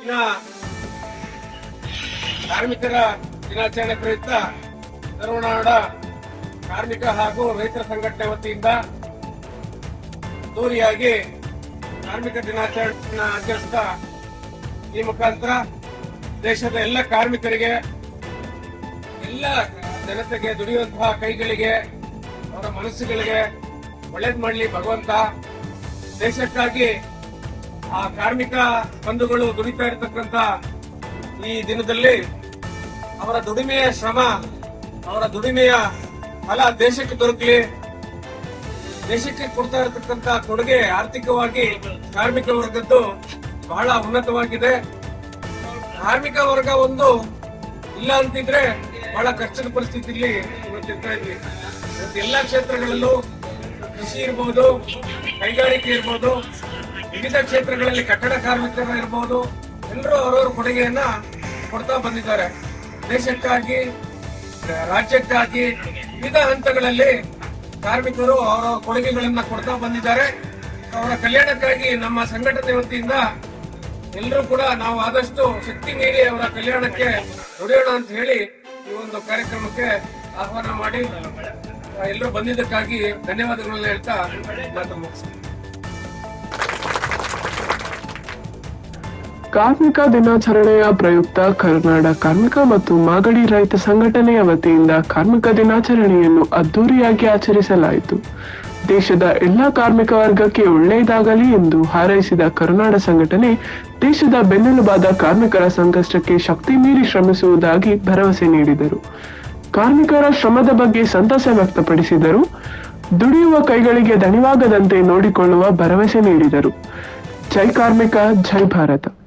ಇನ್ನ ಕಾರ್ಮಿಕರ ದಿನಾಚರಣೆ ಪ್ರಯುಕ್ತ ಕರುನಾಡ ಕಾರ್ಮಿಕ ಹಾಗೂ ರೈತರ ಸಂಘಟನೆ ವತಿಯಿಂದ ದೂರಿಯಾಗಿ ಕಾರ್ಮಿಕ ದಿನಾಚರಣೆ ಆಚರಿಸ್ತಾ ಈ ಮುಖಾಂತರ ದೇಶದ ಎಲ್ಲ ಕಾರ್ಮಿಕರಿಗೆ, ಎಲ್ಲ ಜನತೆಗೆ ದುಡಿಯುವಂತಹ ಕೈಗಳಿಗೆ, ಅವರ ಮನಸ್ಸುಗಳಿಗೆ ಒಳ್ಳೇದ್ ಮಾಡಲಿ ಭಗವಂತ. ದೇಶಕ್ಕಾಗಿ ಆ ಕಾರ್ಮಿಕ ಬಂಧುಗಳು ದುಡಿತಾ ಇರತಕ್ಕಂತ ಈ ದಿನದಲ್ಲಿ ಅವರ ದುಡಿಮೆಯ ಶ್ರಮ, ಅವರ ದುಡಿಮೆಯ ಫಲ ದೇಶಕ್ಕೆ ದೊರಕಲಿ. ದೇಶಕ್ಕೆ ಕೊಡ್ತಾ ಇರತಕ್ಕಂತ ಕೊಡುಗೆ ಆರ್ಥಿಕವಾಗಿ ಕಾರ್ಮಿಕ ವರ್ಗದ್ದು ಬಹಳ ಉನ್ನತವಾಗಿದೆ. ಕಾರ್ಮಿಕ ವರ್ಗ ಒಂದು ಇಲ್ಲ ಅಂತಿದ್ರೆ ಬಹಳ ಕಷ್ಟದ ಪರಿಸ್ಥಿತಿಯಲ್ಲಿ ಇವತ್ತಿರ್ತಾ ಇದ್ವಿ. ಇವತ್ತು ಎಲ್ಲಾ ಕ್ಷೇತ್ರಗಳಲ್ಲೂ ಕೃಷಿ ಇರ್ಬೋದು, ಕೈಗಾರಿಕೆ ಇರ್ಬೋದು ವಿವಿಧ ಕ್ಷೇತ್ರಗಳಲ್ಲಿ ಕಟ್ಟಡ ಕಾರ್ಮಿಕರು ಇರ್ಬೋದು, ಎಲ್ಲರೂ ಅವರವರ ಕೊಡುಗೆಯನ್ನ ಕೊಡ್ತಾ ಬಂದಿದ್ದಾರೆ. ದೇಶಕ್ಕಾಗಿ, ರಾಜ್ಯಕ್ಕಾಗಿ ವಿವಿಧ ಹಂತಗಳಲ್ಲಿ ಕಾರ್ಮಿಕರು ಅವರ ಕೊಡುಗೆಗಳನ್ನ ಕೊಡ್ತಾ ಬಂದಿದ್ದಾರೆ. ಅವರ ಕಲ್ಯಾಣಕ್ಕಾಗಿ ನಮ್ಮ ಸಂಘಟನೆ ವತಿಯಿಂದ ಎಲ್ಲರೂ ಕೂಡ ನಾವು ಆದಷ್ಟು ಶಕ್ತಿ ಮೀರಿ ಅವರ ಕಲ್ಯಾಣಕ್ಕೆ ದುಡಿಯೋಣ ಅಂತ ಹೇಳಿ ಈ ಒಂದು ಕಾರ್ಯಕ್ರಮಕ್ಕೆ ಆಹ್ವಾನ ಮಾಡಿ, ಎಲ್ಲರೂ ಬಂದಿದ್ದಕ್ಕಾಗಿ ಧನ್ಯವಾದಗಳನ್ನ ಹೇಳ್ತಾ ಮಾತು ಮುಗಿಸ್ತೀನಿ. ಕಾರ್ಮಿಕ ದಿನಾಚರಣೆಯ ಪ್ರಯುಕ್ತ ಕರ್ನಾಡ ಕಾರ್ಮಿಕ ಮತ್ತು ಮಾಗಡಿ ರೈತ ಸಂಘಟನೆಯ ವತಿಯಿಂದ ಕಾರ್ಮಿಕ ದಿನಾಚರಣೆಯನ್ನು ಅದ್ದೂರಿಯಾಗಿ ಆಚರಿಸಲಾಯಿತು. ದೇಶದ ಎಲ್ಲ ಕಾರ್ಮಿಕ ವರ್ಗಕ್ಕೆ ಒಳ್ಳೆಯದಾಗಲಿ ಎಂದು ಹಾರೈಸಿದ ಕರುನಾಡ ಸಂಘಟನೆ, ದೇಶದ ಬೆನ್ನೆಲುಬಾದ ಕಾರ್ಮಿಕರ ಸಂಕಷ್ಟಕ್ಕೆ ಶಕ್ತಿ ಮೀರಿ ಶ್ರಮಿಸುವುದಾಗಿ ಭರವಸೆ ನೀಡಿದರು. ಕಾರ್ಮಿಕರ ಶ್ರಮದ ಬಗ್ಗೆ ಸಂತಸ ವ್ಯಕ್ತಪಡಿಸಿದರು. ದುಡಿಯುವ ಕೈಗಳಿಗೆ ದಣಿವಾಗದಂತೆ ನೋಡಿಕೊಳ್ಳುವ ಭರವಸೆ ನೀಡಿದರು. ಜೈ ಕಾರ್ಮಿಕ, ಜೈ ಭಾರತ.